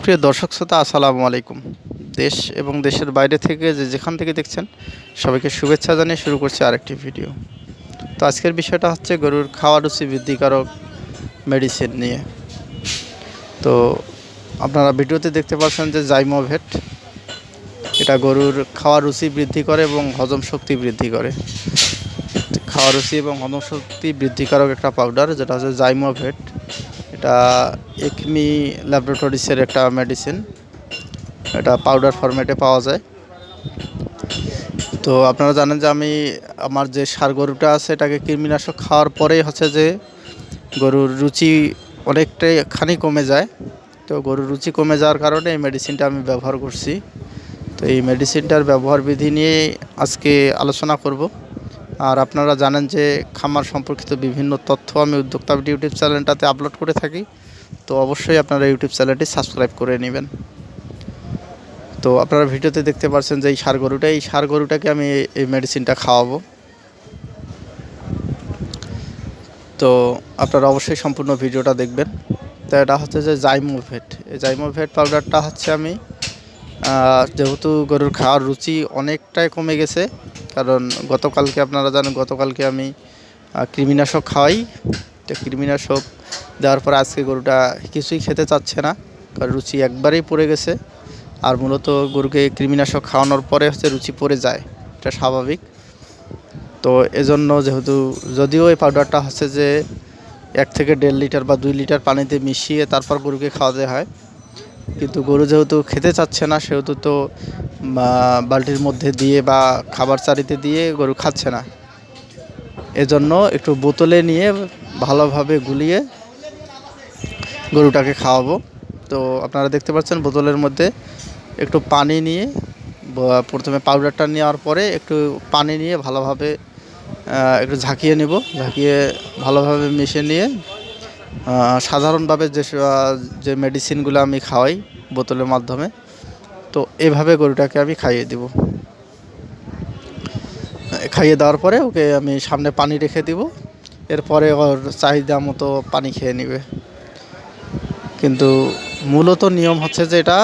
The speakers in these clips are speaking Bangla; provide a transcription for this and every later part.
সুপ্রিয় দর্শক শ্রোতা, আসসালামু আলাইকুম। দেশ এবং দেশের বাইরে থেকে যে যেখান থেকে দেখছেন, সবাইকে শুভেচ্ছা জানিয়ে শুরু করছি আরেকটি ভিডিও। তো আজকের বিষয়টা হচ্ছে গরুর খাওয়া রুচি বৃদ্ধিকারক মেডিসিন নিয়ে। তো আপনারা ভিডিওতে দেখতে পাচ্ছেন যে জাইমোভেট এটা গরুর খাওয়া রুচি বৃদ্ধি করে এবং হজম শক্তি বৃদ্ধি করে। খাওয়া রুচি এবং হজম শক্তি বৃদ্ধিকারক একটা পাউডার যেটা হচ্ছে জাইমোভেট এটা একমি ল্যাবরেটরিসের একটা মেডিসিন এটা পাউডার ফরম্যাটে পাওয়া যায়। তো আপনারা জানেন যে আমি আমার যে সার গরুটা আছে, এটাকে কৃমিনাশক খাওয়ার পরেই হচ্ছে যে গরুর রুচি অনেকটাই খানি কমে যায়। তো গরুর রুচি কমে যাওয়ার কারণে এই মেডিসিনটা আমি ব্যবহার করছি। তো এই মেডিসিনটার ব্যবহার বিধি নিয়ে আজকে আলোচনা করব। আর আপনারা জানেন যে খামার সম্পর্কিত বিভিন্ন তথ্য আমি উদ্যোক্তা ইউটিউব চ্যানেলটাতে আপলোড করে থাকি, তো অবশ্যই আপনারা ইউটিউব চ্যানেলটি সাবস্ক্রাইব করে নেবেন। তো আপনারা ভিডিওতে দেখতে পাচ্ছেন যে এই সার গরুটা, এই সার গরুটাকে আমি এই মেডিসিনটা খাওয়াবো। তো আপনারা অবশ্যই সম্পূর্ণ ভিডিওটা দেখবেন। তো এটা হচ্ছে যে জাইমোভেট এই জাইমোভেট পাউডারটা হচ্ছে আমি যেহেতু গরুর খাওয়ার রুচি অনেকটাই কমে গেছে কারণ গতকালকে আপনারা জানেন, গতকালকে আমি কৃমিনাশক খাওয়াই। তো কৃমিনাশক দেওয়ার পর আজকে গরুটা কিছুই খেতে চাচ্ছে না, কারণ রুচি একবারেই পড়ে গেছে। আর মূলত গরুকে কৃমিনাশক খাওয়ানোর পরে হচ্ছে রুচি পড়ে যায়, এটা স্বাভাবিক। তো এজন্য যেহেতু যদিও এই পাউডারটা হচ্ছে যে এক থেকে দেড় লিটার বা দুই লিটার পানিতে মিশিয়ে তারপর গরুকে খাওয়াতে হয় কিন্তু গরু যেহেতু খেতে চাচ্ছে না, সেহেতু তো বালতির মধ্যে দিয়ে বা খাবার চারিতে দিয়ে গরু খাচ্ছে না। এজন্য একটু বোতলে নিয়ে ভালোভাবে গুলিয়ে গরুটাকে খাওয়াবো। তো আপনারা দেখতে পাচ্ছেন বোতলের মধ্যে একটু পানি নিয়ে প্রথমে পাউডারটা নেওয়ার পরে একটু পানি নিয়ে ভালোভাবে একটু ঝাঁকিয়ে নেব। ঝাঁকিয়ে ভালোভাবে মিশিয়ে নিয়ে সাধারণভাবে যে যে মেডিসিনগুলো আমি খাওয়াই বোতলের মাধ্যমে, তো এভাবে গরুটাকে আমি খাইয়ে দিব। খাইয়ে দেওয়ার পরে ওকে আমি সামনে পানি রেখে দিব, এরপরে ওর চাহিদা মতো পানি খেয়ে নেবে। কিন্তু মূলত নিয়ম হচ্ছে যে এটা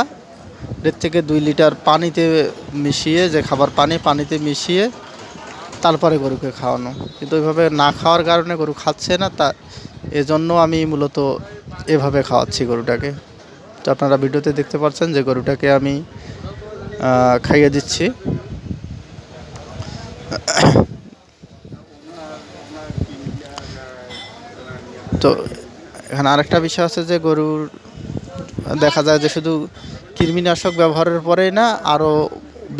দেড় থেকে দুই লিটার পানিতে মিশিয়ে, যে খাবার পানি, পানিতে মিশিয়ে তারপরে গরুকে খাওয়ানো। কিন্তু ওইভাবে না খাওয়ার কারণে গরু খাচ্ছে না, তা এজন্য আমি মূলত এভাবে খাওয়াচ্ছি গরুটাকে। তো আপনারা ভিডিওতে দেখতে পাচ্ছেন যে গরুটাকে আমি খাইয়ে দিচ্ছি। তো এখানে আরেকটা বিষয় আছে যে গরুর, দেখা যায় যে শুধু কৃমিনাশক ব্যবহারের পরেই না, আরও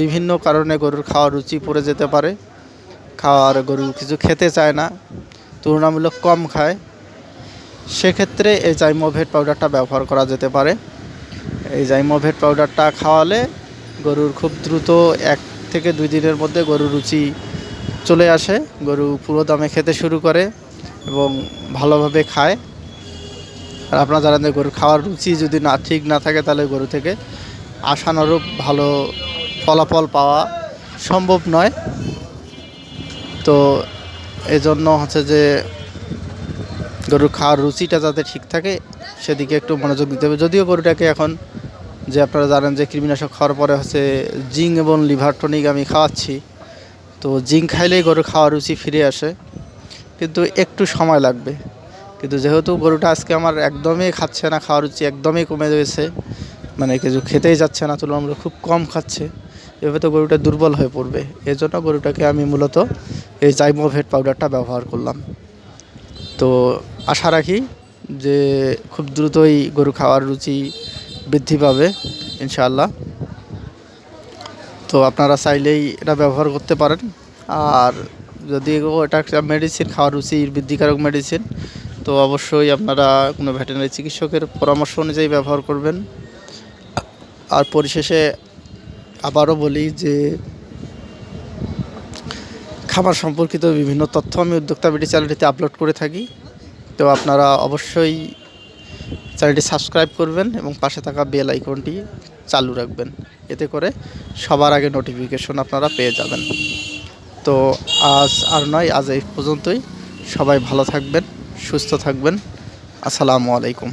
বিভিন্ন কারণে গরুর খাওয়ার রুচি পড়ে যেতে পারে। খাওয়ার গরু কিছু খেতে চায় না, তুলনামূলক কম খায়। সেক্ষেত্রে এই জাইমোভেট পাউডারটা ব্যবহার করা যেতে পারে। এই জাইমোভেট পাউডারটা খাওয়ালে গরুর খুব দ্রুত এক থেকে দুই দিনের মধ্যে গরুর রুচি চলে আসে, গরু পুরো দামে খেতে শুরু করে এবং ভালোভাবে খায়। আর আপনারা জানেন যে গরুর খাওয়ার রুচি যদি না, ঠিক না থাকে তাহলে গরু থেকে আশানুরূপ ভালো ফলাফল পাওয়া সম্ভব নয়। তো এজন্য হচ্ছে যে গরুর খাওয়ার রুচিটা যাতে ঠিক থাকে, সেদিকে একটু মনোযোগ দিতে হবে। যদিও গরুটাকে এখন যে আপনারা জানেন যে কৃমিনাশক খাওয়ার পরে হচ্ছে জিঙ্ক এবং লিভার টনিক আমি খাওয়াচ্ছি, তো জিঙ্ক খাইলেই গরুর খাওয়ার রুচি ফিরে আসে। কিন্তু একটু সময় লাগবে। কিন্তু যেহেতু গরুটা আজকে আমার একদমই খাচ্ছে না, খাওয়ার রুচি একদমই কমে গেছে মানে কিছু খেতেই যাচ্ছে না, তুলনামূলক খুব কম খাচ্ছে, এভাবে তো গরুটা দুর্বল হয়ে পড়বে। এই জন্য গরুটাকে আমি মূলত এই জাইমোভেট পাউডারটা ব্যবহার করলাম। তো আশা রাখি যে খুব দ্রুতই গরু খাওয়ার রুচি বৃদ্ধি পাবে, ইনশাআল্লাহ। তো আপনারা চাইলেই এটা ব্যবহার করতে পারেন। আর যদি এটা একটা মেডিসিন খাওয়ার রুচি বৃদ্ধিকারক মেডিসিন তো অবশ্যই আপনারা কোনো ভেটেরিনারি চিকিৎসকের পরামর্শ অনুযায়ী ব্যবহার করবেন। আর পরিশেষে আবারও বলি যে খামার সম্পর্কিত বিভিন্ন তথ্য আমি উদ্যোক্তা বিডি চ্যানেলটিতে আপলোড করে থাকি। তো আপনারা অবশ্যই চ্যানেলটি সাবস্ক্রাইব করবেন এবং পাশে থাকা বেল আইকনটি চালু রাখবেন। এতে করে সবার আগে নোটিফিকেশন আপনারা পেয়ে যাবেন। তো আজ আর নয়, আজ এই পর্যন্তই। সবাই ভালো থাকবেন, সুস্থ থাকবেন। আসসালামু আলাইকুম।